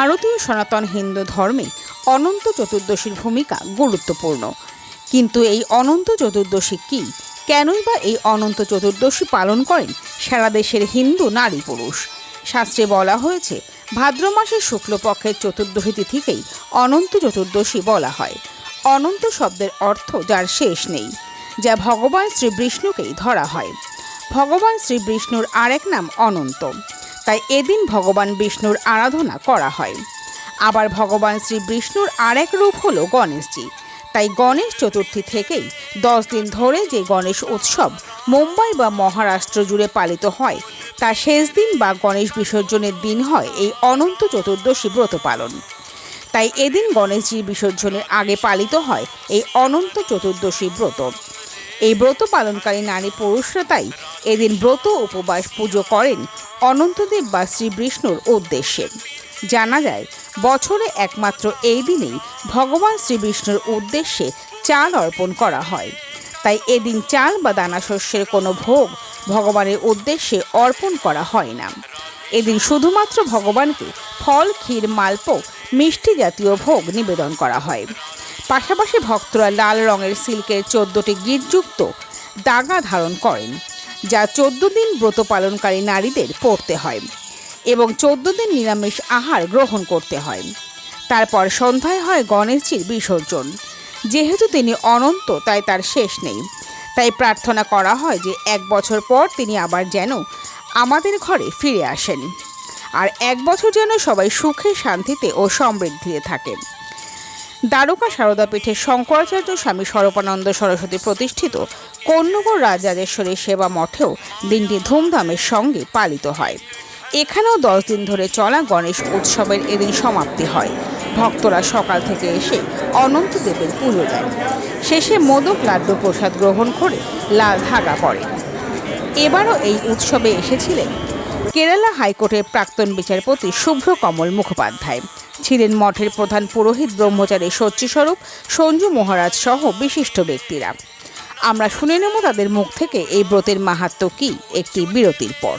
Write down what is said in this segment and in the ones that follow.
ভারতীয় সনাতন হিন্দু ধর্মে অনন্ত চতুর্দশীর ভূমিকা গুরুত্বপূর্ণ। কিন্তু এই অনন্ত চতুর্দশী কী? কেনই বা এই অনন্ত চতুর্দশী পালন করেন সারা দেশের হিন্দু নারী পুরুষ? শাস্ত্রে বলা হয়েছে, ভাদ্র মাসের শুক্লপক্ষের চতুর্দশী তিথিকেই অনন্ত চতুর্দশী বলা হয়। অনন্ত শব্দের অর্থ যার শেষ নেই, যা ভগবান শ্রী বিষ্ণুকেই ধরা হয়। ভগবান শ্রী বিষ্ণুর আরেক নাম অনন্ত। তাই এদিন ভগবান বিষ্ণুর আরাধনা করা হয়। আবার ভগবান শ্রী বিষ্ণুর আরেক রূপ হলো গণেশজি। তাই গণেশ চতুর্থী থেকেই দশ দিন ধরে যে গণেশ উৎসব মুম্বাই বা মহারাষ্ট্র জুড়ে পালিত হয়, তার শেষ দিন বা গণেশ বিসর্জনের দিন হয় এই অনন্ত চতুর্দশী ব্রত পালন। তাই এদিন গণেশজির বিসর্জনের আগে পালিত হয় এই অনন্ত চতুর্দশী ব্রত। এই ব্রত পালনকারী নারী পুরুষরা তাই এদিন ব্রত উপবাস পুজো করেন অনন্তদেব বা শ্রী বিষ্ণুর উদ্দেশ্যে। জানা যায়, বছরে একমাত্র এই দিনেই ভগবান শ্রী বিষ্ণুর উদ্দেশ্যে চাল অর্পণ করা হয়। তাই এদিন চাল বা দানা শস্যের কোনো ভোগ ভগবানের উদ্দেশ্যে অর্পণ করা হয় না। এদিন শুধুমাত্র ভগবানকে ফল, ক্ষীর, মালপো, মিষ্টি জাতীয় ভোগ নিবেদন করা হয়। পাশাপাশি ভক্তরা লাল রঙের সিল্কের চোদ্দটি গিটযুক্ত দাগা ধারণ করেন, যা চোদ্দ দিন ব্রত পালনকারী নারীদের পড়তে হয় এবং চোদ্দ দিন নিরামিষ আহার গ্রহণ করতে হয়। তারপর সন্ধ্যায় হয় গণেশজির বিসর্জন। যেহেতু তিনি অনন্ত, তাই তার শেষ নেই। তাই প্রার্থনা করা হয় যে এক বছর পর তিনি আবার যেন আমাদের ঘরে ফিরে আসেন। আর এক বছর যেন সবাই সুখে, শান্তিতে ও সমৃদ্ধিতে থাকেন। দ্বারকা সারদা পীঠের শঙ্করাচার্য স্বামী স্বরূপানন্দ সরস্বতী প্রতিষ্ঠিত কন্যগর রাজরাজেশ্বরী সেবা মঠেও দিনটি ধুমধামের সঙ্গে পালিত হয়। এখানেও দশ দিন ধরে চলা গণেশ উৎসবের এদিন সমাপ্তি হয়। ভক্তরা সকাল থেকে এসে অনন্ত দেবের পুজো দেন শেষে মোদক লাড্ডু প্রসাদ গ্রহণ করে লাল ধাগা পড়ে এবারও এই উৎসবে এসেছিলেন কেরালা হাইকোর্টের প্রাক্তন বিচারপতি শুভ্র কমল মুখোপাধ্যায়। ছিলেন মঠের প্রধান পুরোহিত, ব্রহ্মচারী সচ্চিস্বরূপ সঞ্জু মহারাজ সহ বিশিষ্ট ব্যক্তিরা। আমরা শুনে নেব তাদের মুখ থেকে এই ব্রতের মাহাত্ম কি, একটি বিরতির পর।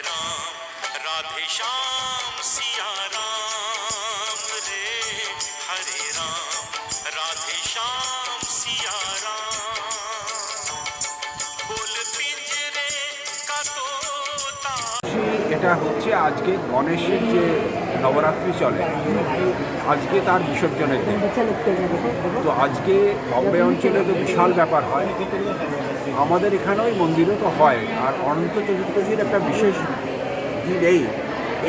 राम राधे श्याम सिया राम যেটা হচ্ছে আজকে গণেশের যে নবরাত্রি চলে, আজকে তার বিসর্জনের দিন। তো আজকে বম্বে অঞ্চলে তো বিশাল ব্যাপার হয়। আমাদের এখানেও মন্দিরে তো হয়, আর অনন্ত চতুর্দশীর একটা বিশেষ দিন এই।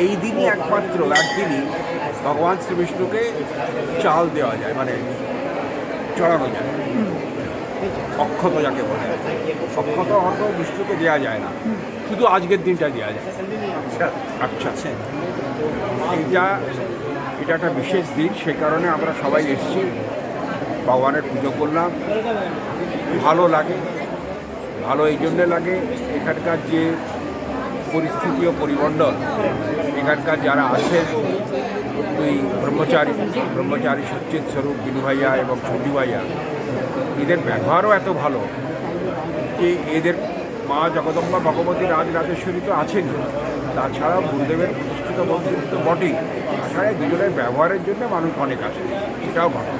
এই দিনই একমাত্র, একদিনই ভগবান শ্রীবিষ্ণুকে চাল দেওয়া যায় মানে চড়ানো যায়। অক্ষত যাকে বলে। অক্ষত অন্য বিষ্ণুকে দেওয়া যায় না। শুধু আজকের দিনটা দেওয়া যায়। আচ্ছা আচ্ছা। এইটা এটা একটা বিশেষ দিন, সে কারণে আমরা সবাই এসেছি। ভগবানের পুজো করলাম। ভালো লাগে, ভালো এই জন্যে লাগে এখানকার যে পরিস্থিতি ও পরিমণ্ডল, এখানকার যারা আছেন দুই ব্রহ্মচারী ব্রহ্মচারী সচ্চিত স্বরূপ বিনু ভাইয়া এবং ছুটি ভাইয়া, এদের ব্যবহারও এত ভালো যে এদের মা জগদম্বা ভগবতী রাজ রাজেশ্বরী তো আছেন তাছাড়াও গুরুদেবের প্রতিষ্ঠিত বন্ধুত্ব বটেই তাছাড়া দুজনের ব্যবহারের জন্য মানুষ অনেক আছে। এটাও ভালো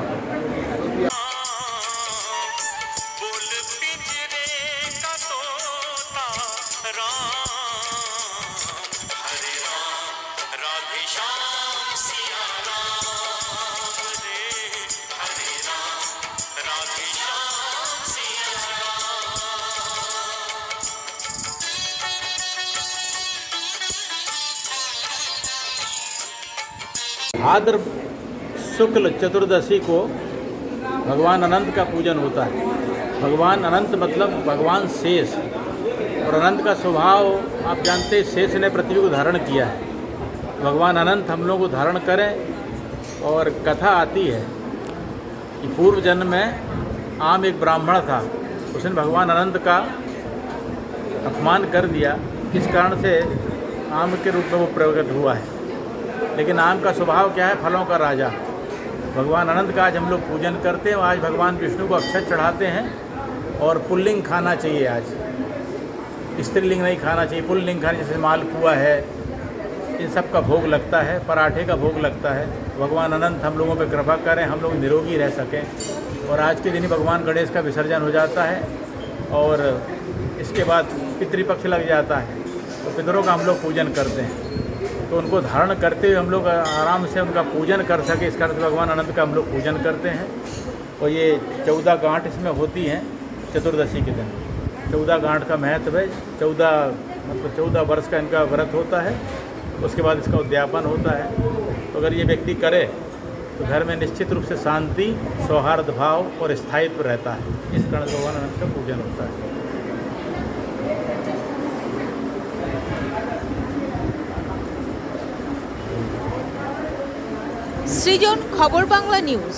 भाद्र शुक्ल चतुर्दशी को भगवान अनंत का पूजन होता है। भगवान अनंत मतलब भगवान शेष। और अनंत का स्वभाव, आप जानते हैं, शेष ने पृथ्वी को धारण किया है। भगवान अनंत हम लोग को धारण करें और कथा आती है कि पूर्व जन्म में आम एक ब्राह्मण था। उसने भगवान अनंत का अपमान कर दिया। इस कारण से? आम के रूप में वो प्रकट हुआ है। लेकिन आम का स्वभाव क्या है? फलों का राजा। भगवान अनंत का आज हम लोग पूजन करते हैं आज भगवान विष्णु को अक्षत चढ़ाते हैं और पुल्लिंग खाना चाहिए आज। स्त्रीलिंग नहीं खाना चाहिए, पुल्लिंग खाना जैसे मालपुआ है, इन सब का भोग लगता है, पराठे का भोग लगता है। भगवान अनंत हम लोगों पर कृपा करें, हम लोग निरोगी रह सकें और आज के दिन ही भगवान गणेश का विसर्जन हो जाता है और इसके बाद पितृपक्ष लग जाता है। तो पितरों का हम लोग पूजन करते हैं। तो उनको धारण करते हुए हम लोग आराम से उनका पूजन कर सके। इस कारण भगवान अनंत का हम लोग पूजन करते हैं। और ये चौदह गांठ इसमें होती हैं चतुर्दशी के दिन। चौदह गांठ का महत्व है। चौदह मतलब चौदह वर्ष का इनका व्रत होता है। उसके बाद इसका उद्यापन होता है। तो अगर ये व्यक्ति करे तो घर में निश्चित रूप से शांति, सौहार्द भाव और स्थायित्व रहता है। इस कारण भगवान अनंत का पूजन होता है। সৃজন খবর বাংলা নিউজ।